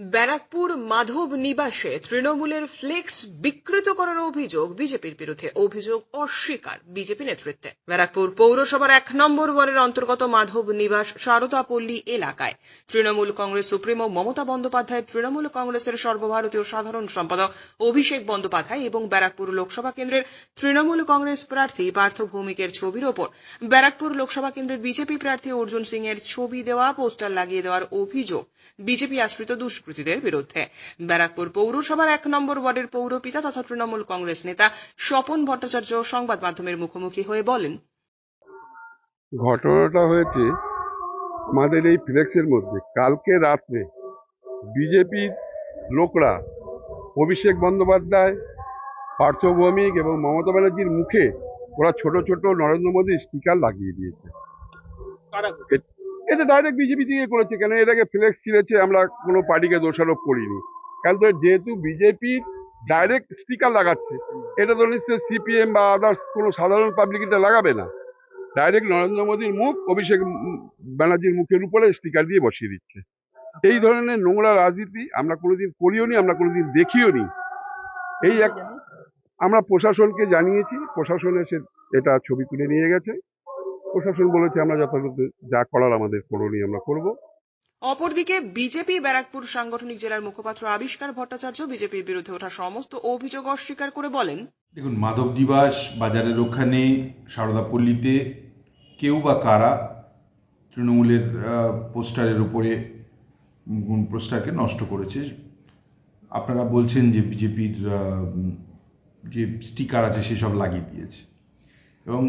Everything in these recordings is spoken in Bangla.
ব্যারাকপুর মাধব নিবাসে তৃণমূলের ফ্লেক্স বিকৃত করার অভিযোগ বিজেপির বিরুদ্ধে। অভিযোগ অস্বীকার বিজেপি নেতৃত্বে। ব্যারাকপুর পৌরসভার এক নম্বর ওয়ার্ডের অন্তর্গত মাধব নিবাস শারদাপল্লী এলাকায়। তৃণমূল কংগ্রেস সুপ্রিমো মমতা বন্দ্যোপাধ্যায়, তৃণমূল কংগ্রেসের সর্বভারতীয় সাধারণ সম্পাদক অভিষেক বন্দ্যোপাধ্যায় এবং ব্যারাকপুর লোকসভা কেন্দ্রের তৃণমূল কংগ্রেস প্রার্থী পার্থ ভৌমিকের ছবির ওপর। ব্যারাকপুর লোকসভা কেন্দ্রের বিজেপি প্রার্থী অর্জুন সিং এর ছবি দেওয়া, পোস্টার লাগিয়ে দেওয়ার অভিযোগ বিজেপি আশ্রিত দুষ্কৃতীদের বিরুদ্ধে। ব্যারাকপুর পৌরসভার এক নম্বর ওয়ার্ডের পৌরপিতা তথা তৃণমূল কংগ্রেস নেতা স্বপন ভট্টাচার্য সংবাদ মাধ্যমের মুখোমুখি হয়ে বলেন ঘটনাটা হয়েছে আমাদের এই ফ্লেক্সের মধ্যে। কালকে রাত্রে বিজেপির লোকরা অভিষেক বন্দ্যোপাধ্যায় পার্থ ভৌমিক এবং মমতা ব্যানার্জির মুখে ওরা ছোট ছোট নরেন্দ্র মোদীর স্টিকার লাগিয়ে দিয়েছে। এটা ডাইরেক্ট বিজেপি থেকে করেছে, কেন এটাকে ফ্লেক্স ছিঁড়েছে, আমরা কোনো পার্টিকে দোষারোপ করিনি। কারণ তো যেহেতু বিজেপির ডাইরেক্ট স্টিকার লাগাচ্ছে, এটা তো নিশ্চয়ই সিপিএম বা আদার্স কোনো সাধারণ পাবলিক এটা লাগাবে না। ডাইরেক্ট নরেন্দ্র মোদীর মুখ, অভিষেক ব্যানার্জির মুখের উপরে স্টিকার দিয়ে বসিয়ে দিচ্ছে। এই ধরনের নোংরা রাজনীতি আমরা কোনোদিন করিও নি আমরা কোনোদিন দেখিও নি এই এক আমরা প্রশাসনকে জানিয়েছি, প্রশাসন এসে এটা ছবি তুলে নিয়ে গেছে। প্রশাসন বলেছে আমরা যথাযথ যা করার আমাদের করণীয় আমরা করব। অপরদিকে বিজেপি ব্যারাকপুর সাংগঠনিক জেলার মুখপাত্র আবিষ্কার ভট্টাচার্য বিজেপির বিরুদ্ধে ওঠা সমস্ত অভিযোগ অস্বীকার করে বলেন দেখুন মাধব দিবাস বাজারের ওখানে সারদাপল্লীতে কেউ বা কারা তৃণমূলের পোস্টারের উপরে উম, পোস্টারকে নষ্ট করেছে। আপনারা বলছেন যে বিজেপির যে স্টিকার আছে সেসব লাগিয়ে দিয়েছে। এবং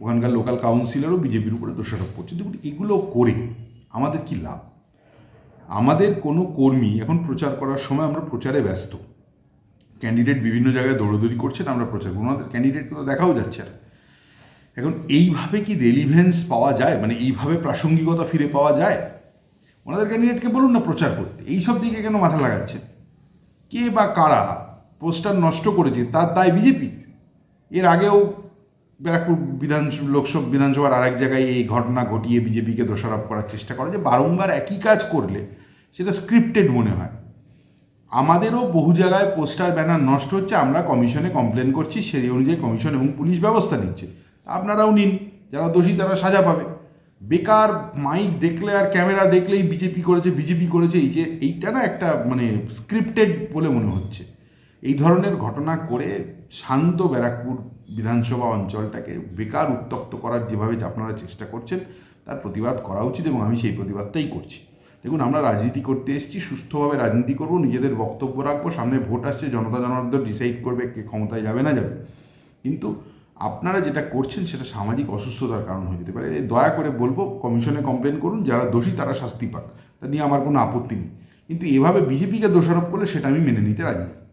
ওখানকার লোকাল কাউন্সিলরও বিজেপির উপরে দোষারোপ করছে। দেখুন, এগুলো করে আমাদের কি লাভ? আমাদের কোনো কর্মী এখন প্রচার করার সময় আমরা প্রচারে ব্যস্ত। ক্যান্ডিডেট বিভিন্ন জায়গায় দৌড়দৌড়ি করছেন আমরা প্রচার করব ওনাদের ক্যান্ডিডেটকে তো দেখাও যাচ্ছে না এখন এইভাবে কি রেলিভেন্স পাওয়া যায়? মানে এইভাবে প্রাসঙ্গিকতা ফিরে পাওয়া যায়? ওনাদের ক্যান্ডিডেটকে বলুন না প্রচার করতে। এই সব দিকে কেন মাথা লাগাচ্ছেন? কে বা কারা? পোস্টার নষ্ট করেছে, তার দায় বিজেপির এর আগেও ব্যারাকপুর বিধান লোকসভা বিধানসভার আরেক জায়গায় এই ঘটনা ঘটিয়ে বিজেপিকে দোষারোপ করার চেষ্টা করে যে বারংবার একই কাজ করলে সেটা স্ক্রিপ্টেড মনে হয়। আমাদেরও বহু জায়গায় পোস্টার, ব্যানার নষ্ট হচ্ছে, আমরা কমিশনে কমপ্লেন করছি, সেই অনুযায়ী কমিশন এবং পুলিশ ব্যবস্থা নিচ্ছে। আপনারাও নিন, যারা দোষী তারা সাজা পাবে। বেকার মাইক দেখলে আর ক্যামেরা দেখলেই বিজেপি করেছে বিজেপি করেছে, এই যে এইটা না একটা মানে স্ক্রিপ্টেড বলে মনে হচ্ছে। এই ধরনের ঘটনা করে শান্ত ব্যারাকপুর বিধানসভা অঞ্চলটাকে বেকার উত্তপ্ত করার যেভাবে আপনারা চেষ্টা করছেন, তার প্রতিবাদ করা উচিত এবং আমি সেই প্রতিবাদটাই করছি। দেখুন, আমরা রাজনীতি করতে এসেছি, সুস্থভাবে রাজনীতি করব, নিজেদের বক্তব্য রাখব, সামনে ভোট আসছে, জনতা জনার্দন ডিসাইড করবে কে ক্ষমতায় যাবে না যাবে। কিন্তু আপনারা যেটা করছেন, সেটা সামাজিক অসুস্থতার কারণ হয়ে যেতে পারে। দয়া করে বলব, কমিশনে কমপ্লেন করুন, যারা দোষী তারা শাস্তি পাক। তা নিয়ে আমার কোনো আপত্তি নেই। কিন্তু এভাবে বিজেপিকে দোষারোপ করলে, সেটা আমি মেনে নিতে রাজি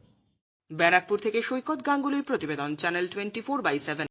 ব্যারাকপুর থেকে সৈকত গাঙ্গুলির প্রতিবেদন channel twenty four by seven